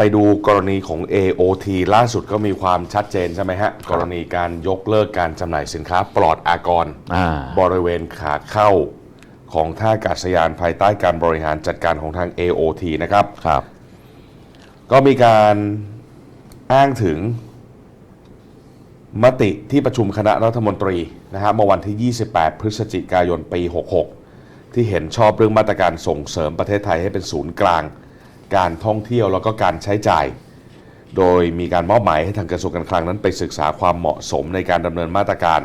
ไปดูกรณีของ AOT ล่าสุดก็มีความชัดเจนใช่ไหมฮะ กรณีการยกเลิกการจำหน่ายสินค้าปลอดอากรอ่าบริเวณขาเข้าของท่าอากาศยานภายใต้การบริหารจัดการของทาง AOT นะครับ ครับ ก็มีการอ้างถึงมติที่ประชุมคณะรัฐมนตรีนะฮะเมื่อวันที่ 28 พฤศจิกายนปี 66 ที่เห็นชอบเรื่องมาตรการส่งเสริมประเทศไทยให้เป็นศูนย์กลาง การท่องเที่ยวแล้วก็การใช้จ่าย โดยมีการมอบหมายให้ทางกระทรวงการคลังนั้นไปศึกษาความเหมาะสมในการดำเนินมาตรการ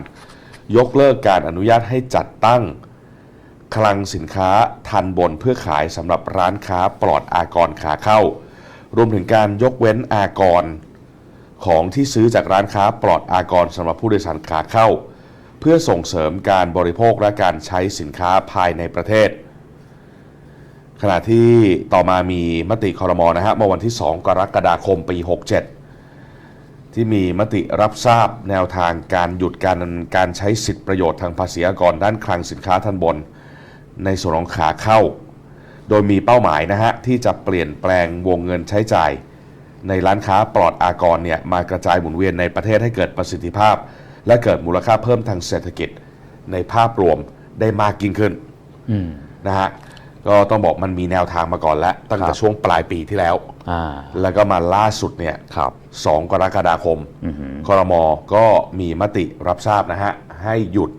ยกเลิกการอนุญาตให้จัดตั้งคลังสินค้าทันบนเพื่อขายสำหรับร้านค้าปลอดอากรขาเข้า รวมถึงการยกเว้นอากร ของที่ซื้อจากร้านค้าปลอดอากรสำหรับผู้โดยสารขาเข้า เพื่อส่งเสริมการบริโภคและการใช้สินค้าภายในประเทศ ขณะที่ต่อมามีมติคอรมอนะฮะเมื่อวันที่ 2 กรกฎาคมปี 67 ที่มีมติรับทราบแนวทางการหยุดการการใช้สิทธิประโยชน์ทางภาษีอากรด้านคลังสินค้าทันบน ในส่วนของขาเข้า โดยมีเป้าหมายนะฮะที่จะเปลี่ยนแปลงวงเงินใช้จ่าย ในร้านค้าปลอดอากรเนี่ยมากระจายหมุนเวียนในประเทศให้เกิดประสิทธิภาพ และเกิดมูลค่าเพิ่มทางเศรษฐกิจในภาพรวมได้มากยิ่งขึ้นอืมนะฮะ ก็ต้องบอกมันมีแนวทางมาก่อนแล้ว ตั้งคแต่รับช่วงปลายปีที่แล้วอ่าแล้วก็มาล่าสุดเนี่ยครับ2กรกฎาคมอือหือคอรมอก็มีมติรับทราบนะฮะ ให้หยุด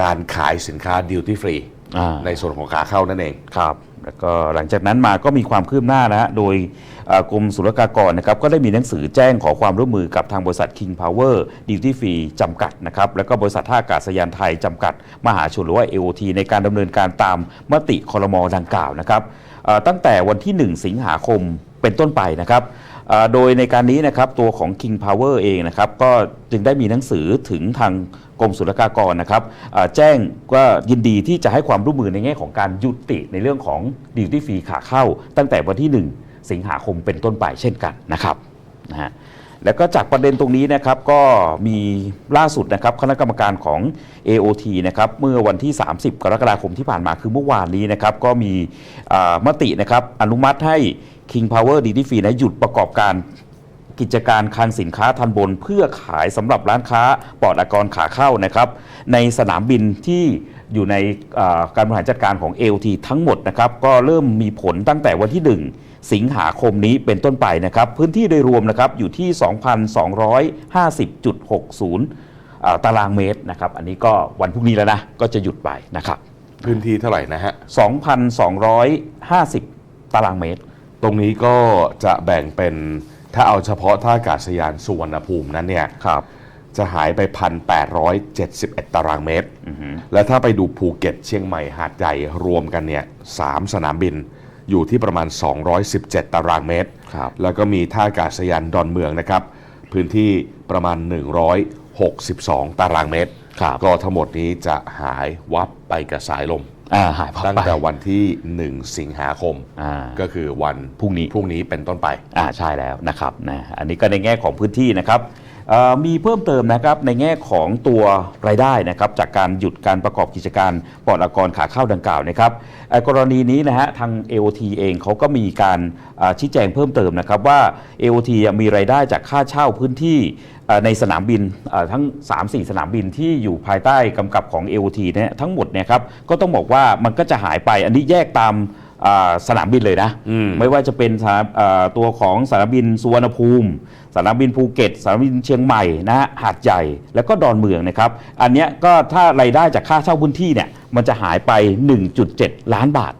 การขายสินค้าดิวตี้ฟรีอ่าในส่วนของขาเข้านั่นเองครับ แล้วก็หลังจากนั้นมาก็มีความคืบหน้านะฮะ โดยเอ่อ กรมศุลกากรนะครับก็ได้มีหนังสือแจ้งขอความร่วมมือกับทางบริษัท King Power Duty Free จำกัดนะครับแล้วก็บริษัทท่าอากาศยานไทยจำกัด มหาชนหรือว่า AOT ในการดำเนินการตามมติคอรมอดังกล่าวนะครับตั้งแต่วันที่ 1 สิงหาคมเป็นต้นไปนะครับโดยในการนี้นะครับตัวของ King Power เองนะครับก็จึงได้มีหนังสือถึงทางกรมศุลกากรนะครับแจ้งว่ายินดีที่จะให้ความร่วมมือในแง่ของการยุติในเรื่องของดิวตี้ฟรีขาเข้า ตั้งแต่วันที่ 1 สิงหาคมเป็นต้นไปเช่นกันนะครับนะฮะแล้วก็จากประเด็นตรงนี้นะครับก็มีล่าสุดนะครับคณะกรรมการของ AOT นะครับเมื่อวันที่ 30 กรกฎาคมที่ผ่านมาคือเมื่อวานนี้นะครับก็มีมตินะครับอนุมัติให้ King Power d d f r e e นะหยุดประกอบการกิจการคลังสินค้าทันบน เพื่อขายสำหรับร้านค้าปลอดอากรขาเข้านะครับในสนามบินที่อยู่ในการบริหารจัดการของ AOT ทั้งหมดนะครับก็เริ่มมีผลตั้งแต่วันที่ 1 สิงหาคมนี้เป็นต้นไปนะครับ พื้นที่โดยรวมนะครับอยู่ที่ 2,250.60อ่าตารางเมตรนะครับ อันนี้ก็วันพรุ่งนี้แล้วนะ ก็จะหยุดไปนะครับ พื้นที่เท่าไหร่นะฮะ 2,250 ตารางเมตร ตรงนี้ก็จะแบ่งเป็นถ้าเอาเฉพาะท่าอากาศยานสุวรรณภูมินั้นเนี่ยครับจะหายไป 1,871 ตารางเมตร และถ้าไปดูภูเก็ตเชียงใหม่หาดใหญ่รวมกันเนี่ยสามสนามบิน อยู่ที่ประมาณ 217 ตารางเมตร ครับ แล้วก็มีท่าอากาศยานดอนเมืองนะครับ พื้นที่ประมาณ 162 ตารางเมตร ครับ ก็ทั้งหมดนี้จะหายวับไปกับสายลม อ่าหายไปตั้งแต่วันที่ 1 สิงหาคม อ่า ก็คือวันพรุ่งนี้ พรุ่งนี้เป็นต้นไป อ่าใช่แล้วนะครับนะอันนี้ก็ในแง่ของพื้นที่นะครับเอ่อ มีเพิ่มเติมนะครับในแง่ของตัวรายได้นะครับจากการหยุดการประกอบกิจการปลอดอากรขาเข้าดังกล่าวนะครับกรณีนี้นะฮะทาง AOT เองเขาก็มีการชี้แจงเพิ่มเติมนะครับว่า AOT มีรายได้จากค่าเช่าพื้นที่ในสนามบินทั้ง 3-4 สนามบินที่อยู่ภายใต้กำกับของ AOT เนี่ยทั้งหมดเนี่ยครับก็ต้องบอกว่ามันก็จะหายไปอันนี้แยกตาม สนามบินเลยนะอืมไม่ว่าจะเป็นสนามเอ่อตัวของสนามบินสุวรรณภูมิ สนามบินภูเก็ต สนามบินเชียงใหม่นะฮะหาดใหญ่แล้วก็ดอนเมืองนะครับ อันเนี้ยก็ถ้ารายได้จากค่าเช่าพื้นที่เนี่ยมันจะหายไป 1.7 ล้านบาท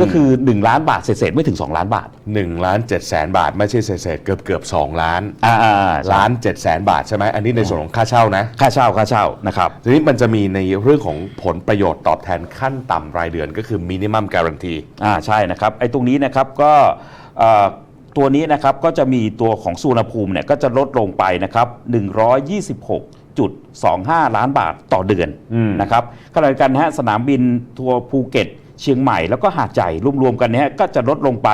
ก็คือ 1 ล้านบาทเศษๆไม่ถึง 2 ล้านบาท 1ล้าน7แสนบาท ไม่ใช่เศษๆเกือบเกือบ2ล้านอ่าๆล้าน7แสนบาทใช่ไหมอันนี้ในส่วนของค่าเช่านะ ค่าเช่าค่าเช่านะครับทีนี้มันจะมีในเรื่องของผลประโยชน์ตอบแทนขั้นต่ำรายเดือนก็คือ minimum guarantee อ่าใช่นะครับไอ้ตรงนี้นะครับก็เอ่อตัวนี้นะครับก็จะมีตัวของสุวรรณภูมิเนี่ยก็จะลดลงไปนะครับ126.25 ล้านบาทต่อเดือนอืมนะครับขณะเดียวกันนะฮะสนามบินทัวร์ภูเก็ต เชียงใหม่แล้วก็หาดใหญ่รวมๆกันเนี่ยก็จะลดลงไป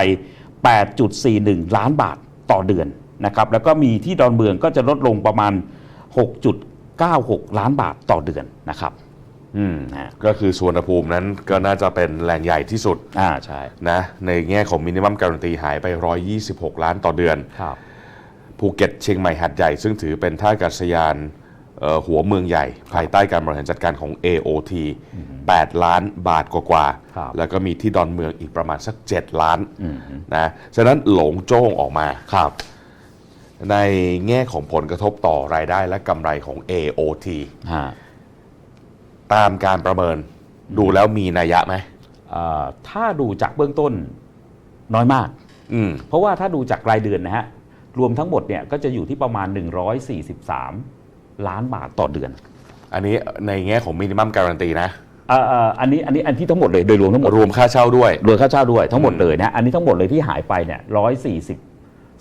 8.41 ล้านบาทต่อเดือนนะครับแล้วก็มีที่ดอนเมืองก็จะลดลงประมาณ 6.96 ล้านบาทต่อเดือนนะครับอืมนะก็คือสุวรรณภูมินั้นก็น่าจะเป็นแหล่งใหญ่ที่สุดอ่าใช่นะในแง่ของมินิมัมการันตีหายไป 126 ล้านต่อเดือนครับภูเก็ตเชียงใหม่หัดใหญ่ซึ่งถือเป็นท่าอากาศยานเอ่อ หัวเมืองใหญ่ ภายใต้การบริหารจัดการของ AOT 8 ล้านบาทกว่าครับๆแล้วก็มีที่ดอนเมืองอีกประมาณสัก 7 ล้านอืมนะฉะนั้นหลงโจ้งออกมาครับ ในแง่ของผลกระทบต่อรายได้และกำไรของ AOT ฮะตามการประเมินดูแล้วมีนัยยะไหมเอ่อถ้าดูจากเบื้องต้นน้อยมากอืมเพราะว่าถ้าดูจากรายเดือนนะฮะรวมทั้งหมดเนี่ยก็จะอยู่ที่ประมาณ 143 ล้านบาทต่อเดือนอันนี้ในแง่ของมินิมัมการันตีนะเอ่อเอ่ออันนี้อันนี้อันที่ทั้งหมดเลยโดยรวมทั้งหมดรวมค่าเช่าด้วยรวมค่าเช่าด้วยทั้งหมดอืมเลยนะอันนี้ทั้งหมดเลยที่หายไปเนี่ยร้อยสี่สิบ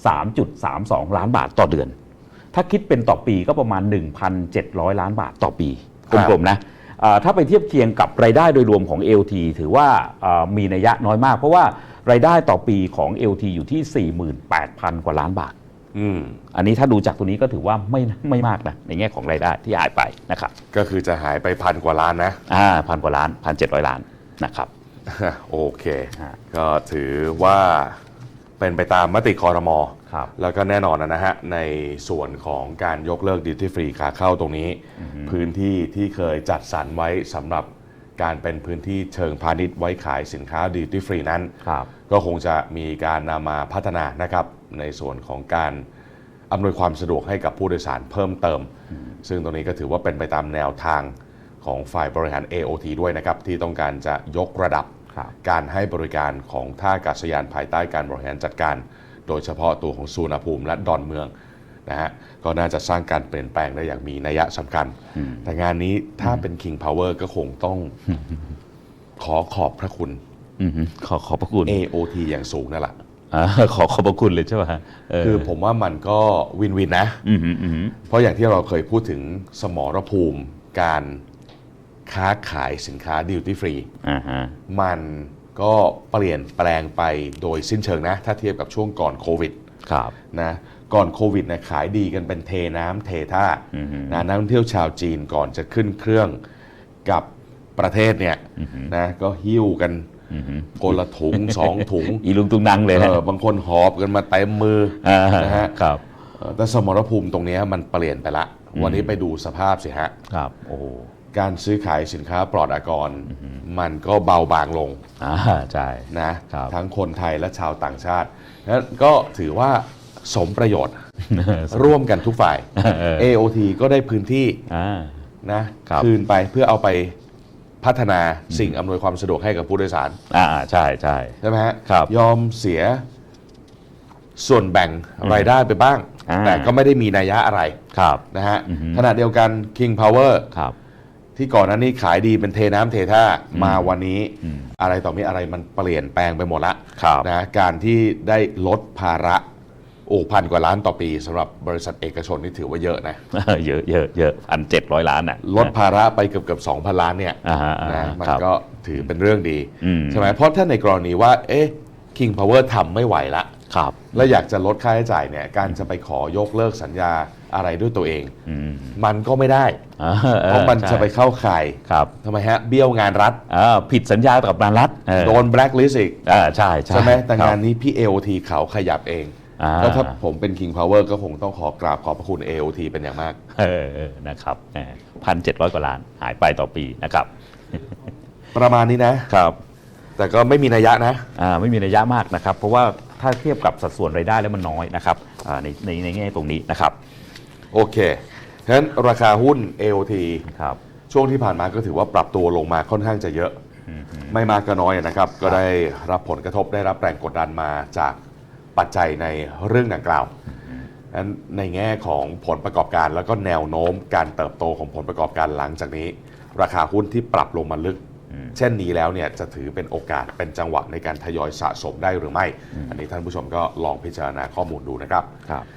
สามจุดสามสองล้านบาทต่อเดือน ถ้าคิดเป็นต่อปีก็ประมาณ 1,700 ล้านบาทต่อปีกลมๆนะอ่าถ้าไปเทียบเคียงกับรายได้โดยรวมของ LT ถือว่าอ่ามีนัยยะน้อยมาก เพราะว่ารายได้ต่อปีของ LT อยู่ที่ 48,000 กว่าล้านบาท อืมอันนี้ถ้าดูจากตัวนี้ก็ถือว่าไม่ไม่มากนะในแง่ของรายได้ที่หายไปนะครับก็คือจะหายไปพันกว่าล้านนะอ่าพันกว่าล้านพันเจ็ดร้อยล้านนะครับโอเคฮะก็ถือว่าเป็นไปตามมติคอรมอครับแล้วก็แน่นอนนะฮะ ในส่วนของการยกเลิกดิ u ตี้ฟรีขาเข้าตรงนี้ พื้นที่ที่เคยจัดสรรไว้สำหรับการเป็นพื้นที่เชิงพาณิชย์ไว้ขายสินค้าดิ u ตี้ฟรีนั้นครับก็คงจะมีการนำมาพัฒนานะครับ ในส่วนของการอำนวยความสะดวกให้กับผู้โดยสารเพิ่มเติม ซึ่งตรงนี้ก็ถือว่าเป็นไปตามแนวทางของฝ่ายบริหาร AOT ด้วยนะครับ ที่ต้องการจะยกระดับครับการให้บริการของท่าอากาศยานภายใต้การบริหารจัดการ โดยเฉพาะตัวของสุวรรณภูมิและดอนเมืองนะฮะก็น่าจะสร้างการเปลี่ยนแปลงได้อย่างมีนัยสำคัญ แต่งานนี้ถ้าเป็น King Power ก็คงต้องขอขอบพระคุณอือฮึขอขอบพระคุณ AOT อย่างสูงนั่นแหละา ขอขอบพระคุณเลยใช่ไหมเคือผมว่ามันก็วินวินนะอืมอืมอืมเพราะอย่างที่เราเคยพูดถึงสมรภูมิการค้าขายสินค้าดิวตี้ฟรีอ่าฮะมันก็เปลี่ยนแปลงไปโดยสิ้นเชิงนะ ถ้าเทียบกับช่วงก่อนโควิดครับนะก่อนโควิดนะขายดีกันเป็นเทน้ำเทท่าอือฮึนะนักท่องเที่ยวชาวจีนก่อนจะขึ้นเครื่องกับประเทศเนี่ยนะก็หิ้วกัน อือฮึคนละถุงสองถุง อีลุงตุงนังเลยเอนะอบางคนหอบกันมาเต็มมืออ่านะฮะครับเอ่อแต่สมรภูมิตรงเนี้ยมันเปลี่ยนไปละ วันนี้ไปดูสภาพสิฮะครับโอ้โหการซื้อขายสินค้าปลอดอากร มันก็เบาบางลงอ่าใช่นะครับทั้งคนไทยและชาวต่างชาตินั้นก็ถือว่าสมประโยชน์ ร่วมกันทุกฝ่ายเออ AOT ก็ได้พื้นที่อ่านะครับคืนไปเพื่อเอาไป พัฒนาสิ่งอำนวยความสะดวกให้กับผู้โดยสารอ่าใช่ใช่ ใช่ไหมฮะครับยอมเสียส่วนแบ่งรายได้ไปบ้าง อ่า แต่ก็ไม่ได้มีนัยยะอะไรครับ นะฮะอือฮึ ขณะเดียวกัน King Power ครับ ที่ก่อนหนั้นนี่ขายดีเป็นเทน้ำเทท่ามาวันนี้อืมอะไรต่อมีอะไรมันเปลี่ยนแปลงไปหมดละครับ นะการที่ได้ลดภาระ โอ้พันกว่าล้านต่อปีสำหรับบริษัทเอกชนนี่ถือว่าเยอะนะ เยอะเยอะเยอะพันเจ็ดร้อยล้านอะลดภาระไปเกือบเกือบสองพันล้านเนี่ยอ่าฮะอ่านะฮะมันครับก็ถือเป็นเรื่องดีอืมใช่ไหมเพราะถ้าในกรณีว่า เอ๊ะ King Power ทำไม่ไหวละครับแล้วอยากจะลดค่าใช้จ่ายเนี่ยการจะไปขอยกเลิกสัญญาอะไรด้วยตัวเองอืมมันก็ไม่ได้อ่าออเพราะมันใช่จะไปเข้าข่ายครับทำไมฮะ เบี้ยวงานรัฐอ่าผิดสัญญากับนานรัฐเออโดนแบล็คลิสต์อีกอ่าใช่ใช่ใช่ไหมแต่ครับงานนี้พี่ AOT เขาขยับเอง อ่าแล้วถ้าผมเป็น King Power ก็คงต้องขอกราบขอบพระคุณ AOT เป็นอย่างมากเออเออนะครับพันเจ็ดร้อยกว่าล้านหายไปต่อปีนะครับ ประมาณนี้นะครับ แต่ก็ไม่มีนัยยะนะอ่าไม่มีระยะมากนะครับ เพราะว่าถ้าเทียบกับสัดส่วนรายได้แล้วมันน้อยนะครับอ่าในในในแง่ตรงนี้นะครับ โอเคฉะนั้นราคาหุ้น AOT ครับช่วงที่ผ่านมาก็ถือว่าปรับตัวลงมาค่อนข้างจะเยอะ ไม่มากก็น้อยนะครับ ก็ได้รับผลกระทบได้รับแรงกดดันมาจาก ปัจจัยในเรื่องดังกล่าวนั้นในแง่ของผลประกอบการแล้วก็แนวโน้มการเติบโตของผลประกอบการหลังจากนี้ ราคาหุ้นที่ปรับลงมาลึก เช่นนี้แล้วเนี่ยจะถือเป็นโอกาสเป็นจังหวะในการทยอยสะสมได้หรือไม่ อันนี้ท่านผู้ชมก็ลองพิจารณาข้อมูลดูนะครับครับ